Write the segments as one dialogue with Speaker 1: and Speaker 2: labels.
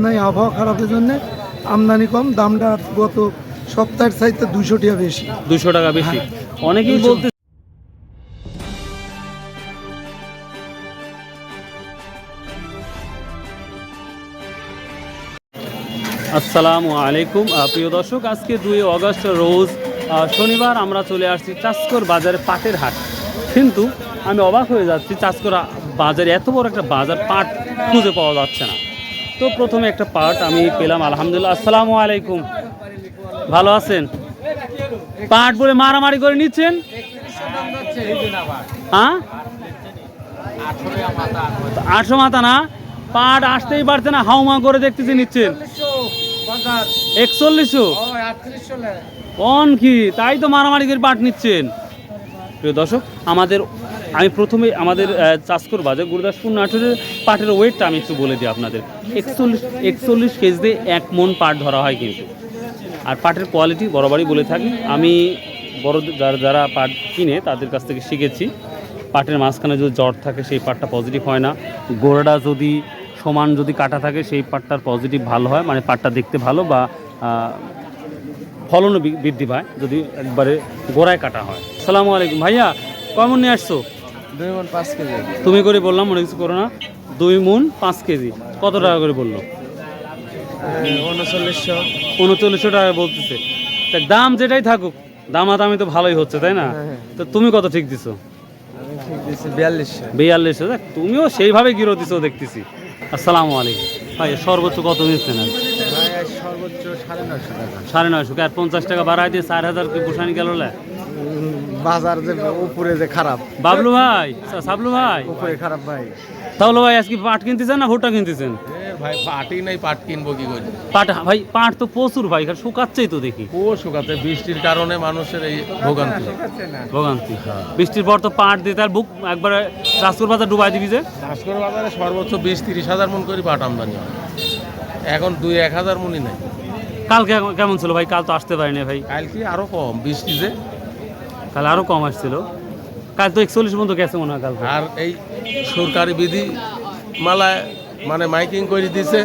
Speaker 1: নাই আবহাওয়া খারাপের জন্য আমদানি কম দামটা গত সপ্তাহের চাইতে দুশো টাকা বেশি।
Speaker 2: দুশো টাকা বেশি। অনেকেই
Speaker 1: দুশো।
Speaker 2: বলতে আসসালামু আলাইকুম প্রিয় দর্শক আজকে দুই অগস্ট রোজ শনিবার আমরা চলে আসছি চাষকর বাজারে পাটের হাট। কিন্তু আমি অবাক হয়ে যাচ্ছি চাষকর বাজারে এত বড় একটা বাজার পাট খুঁজে পাওয়া যাচ্ছে না। তো প্রথমে একটা পার্ট আমি পেলাম, আলহামদুলিল্লাহ। আসসালামু আলাইকুম। ভালো আছেন? পাট বলে মারামারি করে নিচ্ছেন? হ্যাঁ? আটশো মাথা না? পাট আসতেই পারছে না হাউমা করে দেখতেছি নিচ্ছেন। একচল্লিশশো? কোন কি? তাই তো মারামারি করে পাট নিচ্ছেন। প্রিয় দর্শক, আমাদের আমি প্রথমে আমাদের চাষকর বাজার, গুরুদাসপুর নাটোরের পাটের ওয়েটটা আমি একটু বলে দিই আপনাদের। একচল্লিশ একচল্লিশ কেজিতে এক মন পাট ধরা হয় কিন্তু। আর পাটের কোয়ালিটি বরাবরই বলে থাকি। আমি বড় যারা যারা পাট কিনে তাদের কাছ থেকে শিখেছি। পাটের মাঝখানে যদি জ্বর থাকে, সেই পাটটা পজিটিভ হয় না। গোড়াটা যদি সমান যদি কাটা থাকে, সেই পাটটার পজিটিভ ভালো হয়। মানে পাটটা দেখতে ভালো বা ফলনও বৃদ্ধি পায় যদি একবারে গোড়ায় কাটা হয়। সালামু আলাইকুম। ভাইয়া কেমন নিয়ে আসছো?
Speaker 3: দুই মন পাঁচ কেজি।
Speaker 2: তুমি করে বললাম মনে কিছু করো না। দুই মুন পাঁচ কেজি। কত টাকা করে বলল?
Speaker 3: উনচল্লিশশো।
Speaker 2: উনচল্লিশশো টাকা বলতেছে। তা দাম যেটাই থাকুক দামাদামি তো ভালোই হচ্ছে তাই না?
Speaker 3: হ্যাঁ, হ্যাঁ।
Speaker 2: তো তুমি কত ঠিক দিছো?
Speaker 3: বিয়াল্লিশশো।
Speaker 2: দেখ তুমিও সেইভাবে গিরো দিছো দেখতেছি। আসসালামু আলাইকুম। ভাই সর্বোচ্চ কত নিচ্ছেন আর
Speaker 3: সর্বোচ্চ সাড়ে
Speaker 2: নয়শো আর পঞ্চাশ টাকা বাড়াই দিয়ে চার হাজার কি পোষানি গেল
Speaker 3: বাজার যে উপরে যে খারাপ।
Speaker 2: বাবলু ভাই সাবলু ভাই।
Speaker 3: উপরে খারাপ ভাই।
Speaker 2: তাহলে ভাই আজকে পাট কিনতেছেন না ভুট্টা কিনতেছেন?
Speaker 4: ভাই পাটি নাই পাট কিনবো কি করে?
Speaker 2: পাট ভাই পাট তো প্রচুর ভাই শুকাচ্ছেই তো দেখি।
Speaker 4: ও শুকাতে বৃষ্টির কারণে মানুষের এই ভোগান্তি।
Speaker 2: ভোগান্তি। বৃষ্টির পর তো পাট দিতে আর বুক একবারে রাজপুর বাজার ডুবাই দিবি যে।
Speaker 4: ভাস্কর বাজারে সর্বোচ্চ বিশ তিরিশ হাজার মন করে পাট আমদানি হয়। এখন দুই এক হাজার মনই নাই।
Speaker 2: কাল কে- কেমন ছিল ভাই? কাল তো আসতে পারিনি ভাই।
Speaker 4: কাল কি আরও কম বৃষ্টি যে।
Speaker 2: কাল আরও কম আসছিল। কাল তো একচল্লিশ পর্যন্ত গেছে মনে হয় কাল
Speaker 4: আর এই সরকারি বিধি মালায় মানে মাইকিং করে দিছে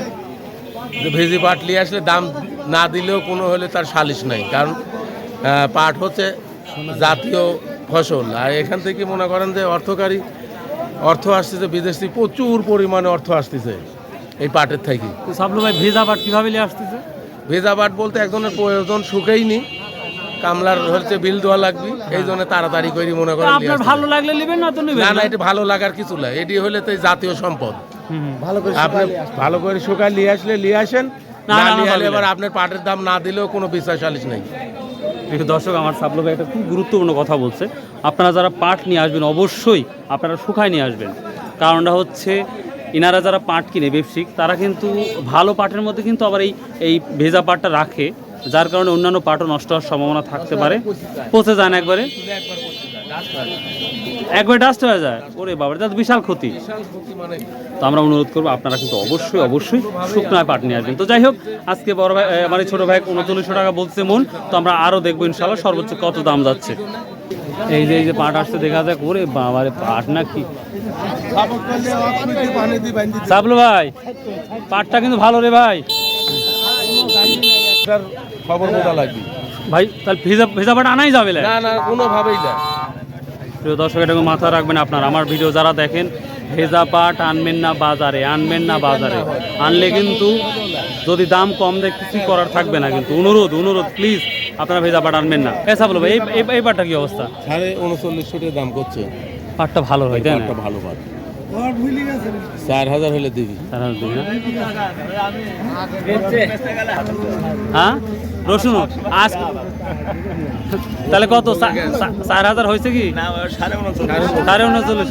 Speaker 4: যে ভেজি পাট নিয়ে আসলে দাম না দিলেও কোনো হলে তার সালিশ নাই। কারণ পাট হচ্ছে জাতীয় ফসল। আর এখান থেকে মনে করেন যে অর্থকারী অর্থ আসতেছে বিদেশ থেকে প্রচুর পরিমাণে অর্থ আসতেছে এই পাটের থেকে।
Speaker 2: সাবলু ভাই ভেজা পাট কীভাবে নিয়ে আসতেছে?
Speaker 4: ভেজা পাট বলতে একজনের প্রয়োজন শুকেইনি কামলার হচ্ছে বিল দেওয়া লাগবে এই জন্য তাড়াতাড়ি করে মনে করেন
Speaker 2: আপনার ভালো লাগলে নেবেন না তো নেবেন
Speaker 4: না না
Speaker 2: না?
Speaker 4: এটা ভালো লাগার কিছু না এটি হলে তো জাতীয় সম্পদ।
Speaker 3: ভালো করে
Speaker 4: আপনি ভালো করে শুকায় নিয়ে আসলে নিয়ে আসেন
Speaker 2: না,
Speaker 4: না
Speaker 2: না,
Speaker 4: নিয়ে আসলে এবার আপনার পাটের দাম না দিলেও কোনো বিশ্বাস সালিশ নেই।
Speaker 2: দর্শক আমার সাবলু ভাই একটা খুব গুরুত্বপূর্ণ কথা বলছে। আপনারা যারা পাট নিয়ে আসবেন অবশ্যই আপনারা শুকায় নিয়ে আসবেন। কারণটা হচ্ছে এনারা যারা পাট কিনে ব্যবসায়িক তারা কিন্তু ভালো পাটের মধ্যে কিন্তু আবার এই এই ভেজা পাটটা রাখে। যার কারণে অন্যান্য পাটও নষ্ট হওয়ার সম্ভাবনা থাকতে পারে। পচে যান একবারে। একবারে ডাস্ট হয়ে যায়। ওরে বাবা, এটা বিশাল ক্ষতি। তো আমরা অনুরোধ করব, আপনারা কিন্তু অবশ্যই অবশ্যই শুকনায় পাট নিয়ে আসবেন। তো যাই হোক, আজকে বড় ভাই আমার এই ছোট ভাই উনচল্লিশশো টাকা বলছে মন। তো আমরা আরও দেখব ইনশাল্লাহ সর্বোচ্চ কত দাম যাচ্ছে। এই যে এই যে পাট আসতে দেখা যাক। ওরে বাবারে পাট না কি সাবলু ভাই, পাটটা কিন্তু ভালো রে ভাই।
Speaker 4: এটার খবর বোঝা লাগবে?
Speaker 2: ভাই তাহলে ভেজা ভেজা আনাই যাবে।
Speaker 4: না না কোনোভাবেই না।
Speaker 2: প্রিয় দর্শক এটাকে মাথা রাখবেন আপনার। আমার ভিডিও যারা দেখেন ভেজা পাট আনবেন না বাজারে আনবেন না বাজারে। আনলে কিন্তু যদি দাম কম দেয় কিছু করার থাকবে না কিন্তু। অনুরোধ অনুরোধ প্লিজ আপনারা ভেজা পাট আনবেন না। এসা বলব এই পাটটা কি অবস্থা?
Speaker 4: সাড়ে উনচল্লিশশো দাম করছে।
Speaker 2: পাটটা ভালো হয় তাই না?
Speaker 4: ভালো পাট। চার হাজার হলে দিবি।
Speaker 2: চার হাজার না? হ্যাঁ? রসুন, আজ তাহলে কত? চার হাজার হয়েছে কি? সাড়ে উনচল্লিশ।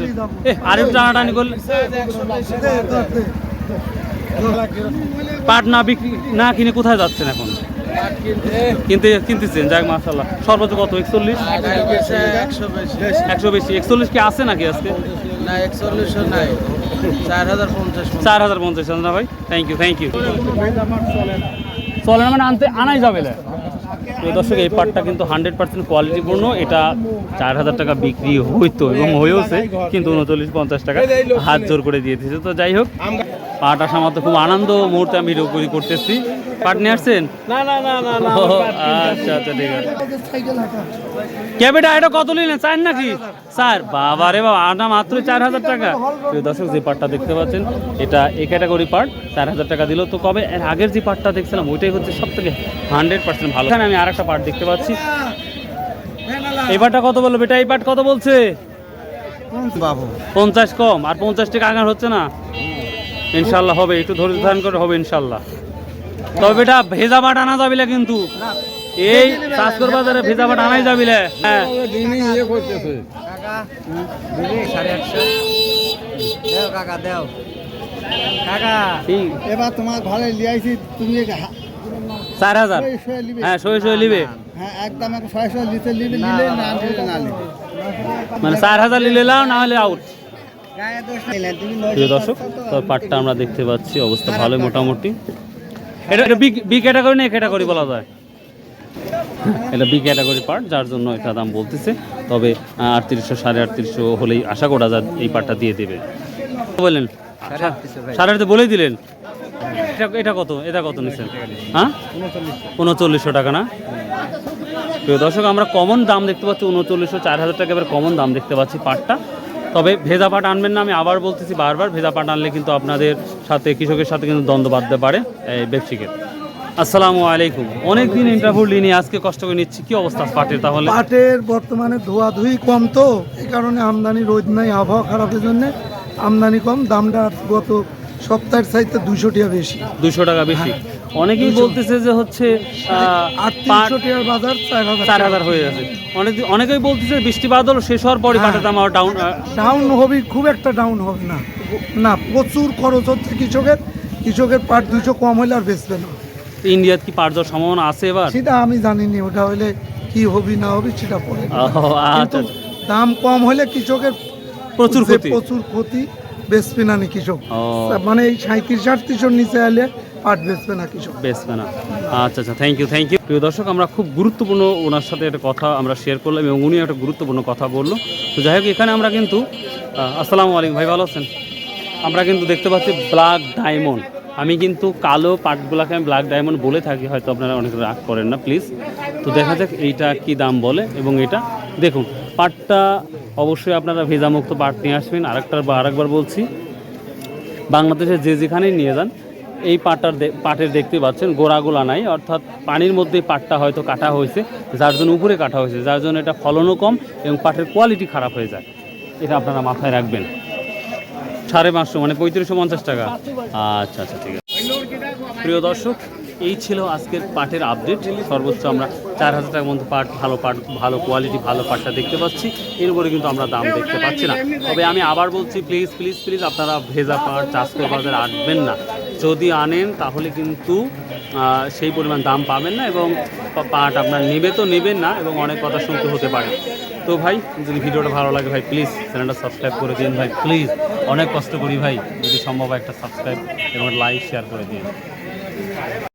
Speaker 2: আর একটু টানাটানি করলে পাট না বিক্রি না কিনে কোথায় যাচ্ছেন এখন? কিনতে কিনতেছেন? যাক মাসাল্লাহ সর্বোচ্চ কত? একচল্লিশ? একশো বেশি। একচল্লিশ কি আছে নাকি আজকে?
Speaker 3: না নাই চার হাজার পঞ্চাশ
Speaker 2: চার হাজার পঞ্চাশ না ভাই। থ্যাংক ইউ থ্যাংক ইউ চলে মানে আনতে আনাই যাবে দর্শক, এই পাটটা কিন্তু হান্ড্রেড পার্সেন্ট কোয়ালিটিপূর্ণ। এটা চার হাজার টাকা বিক্রি হইতো এবং হয়েওছে, কিন্তু উনচল্লিশ পঞ্চাশ টাকা হাত জোর করে দিয়ে দিয়েছে। তো যাই হোক, পাট আসা খুব আনন্দ মুহূর্তে আমি ভিডিও করি করতেছি। পাট নিয়ে আসছেন?
Speaker 3: না না না না না
Speaker 2: আচ্ছা আচ্ছা ঠিক আছে। কে বেটা এটা কত নিলেন? চার নাকি? স্যার বাবা রে বাবা মাত্র চার হাজার টাকা। দর্শক যে পাটটা দেখতে পাচ্ছেন এটা এই ক্যাটাগরি পার্ট চার হাজার টাকা দিল। তো কবে? এর আগের যে পাটটা দেখছিলাম ওইটাই হচ্ছে সব থেকে হান্ড্রেড পার্সেন্ট ভালো। এখানে আমি আর একটা পার্ট দেখতে পাচ্ছি। এই পাটটা কত বলল বেটা? এই পাট কত বলছে?
Speaker 3: বাবু
Speaker 2: পঞ্চাশ কম। আর পঞ্চাশ টাকা আগার হচ্ছে না? ইনশাল্লাহ হবে একটু ধৈর্য ধারণ করে হবে ইনশাল্লাহ। তবে এটা ভেজা পাট আনা যাবিলে কিন্তু। এই চাষকর বাজারে ভেজা পাট আনাই যাবিলে। হ্যাঁ।
Speaker 3: কাকা দিদি সাড়ে আটশো দেও কাকা দেও কাকা
Speaker 2: এই
Speaker 5: এবার তোমার ঘরে লিয়াইছি তুমি
Speaker 2: চার হাজার হ্যাঁ শয়ে শয়ে নিবে
Speaker 5: হ্যাঁ লিবে
Speaker 2: মানে চার হাজার নিলে লাও না হলে আউট প্রিয় দর্শক তো পাটটা আমরা দেখতে পাচ্ছি অবস্থা ভালোই মোটামুটি। এটা এটা বি বি ক্যাটাগরি না ক্যাটাগরি বলা যায়? এটা বি ক্যাটাগরি পার্ট যার জন্য এটা দাম বলতেছে। তবে আটত্রিশশো সাড়ে আটত্রিশশো হলেই আশা করা যায় এই পাটটা দিয়ে দেবে। বললেন সাড়ে আটতে বলেই দিলেন? এটা এটা কত? এটা কত নিচ্ছেন হ্যাঁ? উনচল্লিশশো টাকা না? প্রিয় দর্শক আমরা কমন দাম দেখতে পাচ্ছি উনচল্লিশশো চার হাজার টাকা এবার কমন দাম দেখতে পাচ্ছি পাটটা তবে ভেজা পাট আনবেন না, আমি আবার বলতেছি বারবার, ভেজা পাট আনলে কিন্তু আপনাদের সাথে, কৃষকের সাথে কিন্তু দ্বন্দ্ব বাঁধতে পারে এই ব্যবসায়ীকে আসসালামু আলাইকুম। অনেকদিন ইন্টারভিউ লিনি আজকে কষ্ট করে নিচ্ছি, কি অবস্থা পাটের তাহলে?
Speaker 1: পাটের বর্তমানে ধোয়া ধুই কম তো, এই কারণে আমদানি রোদ নাই, আবহাওয়া খারাপের জন্য আমদানি কম, দামটা গত সপ্তাহের চাইতে দুশো টাকা বেশি।
Speaker 2: দুশো টাকা বেশি। অনেকেই বলতেছে যে হচ্ছে
Speaker 1: টাকার বাজার চার হাজার
Speaker 2: হয়ে গেছে। অনেক অনেকেই বলতেছে বৃষ্টি বাদল শেষ হওয়ার পরে পাটের দাম আবার ডাউন
Speaker 1: ডাউন হবে খুব একটা ডাউন হবে না। না প্রচুর খরচ হচ্ছে কৃষকের। কৃষকের পাট দুশো কম হলে আর বেচবে না।
Speaker 2: ইন্ডিয়াত কি পাট যাওয়ার সম্ভাবনা আছে এবার?
Speaker 1: সেটা আমি জানিনি ওটা হলে কি হবি না হবে সেটা পরে।
Speaker 2: আচ্ছা।
Speaker 1: দাম কম হলে কৃষকের
Speaker 2: প্রচুর ক্ষতি।
Speaker 1: প্রচুর ক্ষতি বেচবে না নি কৃষক মানে এই সাঁত্রিশ আটত্রিশশোর নিচে এলে পাট বেচবে না কৃষক।
Speaker 2: বেসবে না আচ্ছা আচ্ছা থ্যাংক ইউ থ্যাংক ইউ প্রিয় দর্শক আমরা খুব গুরুত্বপূর্ণ ওনার সাথে একটা কথা আমরা শেয়ার করলাম এবং উনি একটা গুরুত্বপূর্ণ কথা বলল। তো যাই হোক এখানে আমরা কিন্তু আসসালামু আলাইকুম ভাই ভালো আছেন? আমরা কিন্তু দেখতে পাচ্ছি ব্ল্যাক ডায়মন্ড আমি কিন্তু কালো পাটগুলোকে আমি ব্ল্যাক ডায়মন্ড বলে থাকি হয়তো আপনারা অনেক রাগ করেন না প্লিজ তো দেখা যাক এইটা কি দাম বলে এবং এটা দেখুন পাটটা অবশ্যই আপনারা ভেজামুক্ত পাট নিয়ে আসবেন। আরেকটার বা আরেকবার বলছি, বাংলাদেশে যে যেখানেই নিয়ে যান, এই পাটার পাটের দেখতে পাচ্ছেন গোড়াগুলা নাই, অর্থাৎ পানির মধ্যে পাটটা হয়তো কাটা হয়েছে, যার জন্য উপরে কাটা হয়েছে, যার জন্য এটা ফলনও কম এবং পাটের কোয়ালিটি খারাপ হয়ে যায়। এটা আপনারা মাথায় রাখবেন। সাড়ে পাঁচশো মানে পঁয়ত্রিশশো পঞ্চাশ টাকা। আচ্ছা আচ্ছা ঠিক আছে। প্রিয় দর্শক, এই ছিল আজকের পাটের আপডেট সর্বোচ্চ আমরা চার হাজার টাকার মধ্যে পাট, ভালো পাট, ভালো কোয়ালিটি ভালো পাটটা দেখতে পাচ্ছি। এর উপরে কিন্তু আমরা দাম দেখতে পাচ্ছি না। তবে আমি আবার বলছি প্লিজ প্লিজ প্লিজ আপনারা ভেজা পাট চাষ করে বাজারে আনবেন না। যদি আনেন, তাহলে কিন্তু সেই পরিমাণ দাম পাবেন না এবং পাট আপনার নেবে তো নেবেন না এবং অনেক কথা শুনতে হতে পারে। তো ভাই, যদি ভিডিওটা ভালো লাগে ভাই প্লিজ চ্যানেলটা সাবস্ক্রাইব করে দিন ভাই প্লিজ অনেক কষ্ট করি ভাই, যদি সম্ভব একটা সাবস্ক্রাইব এবং লাইক শেয়ার করে দিন।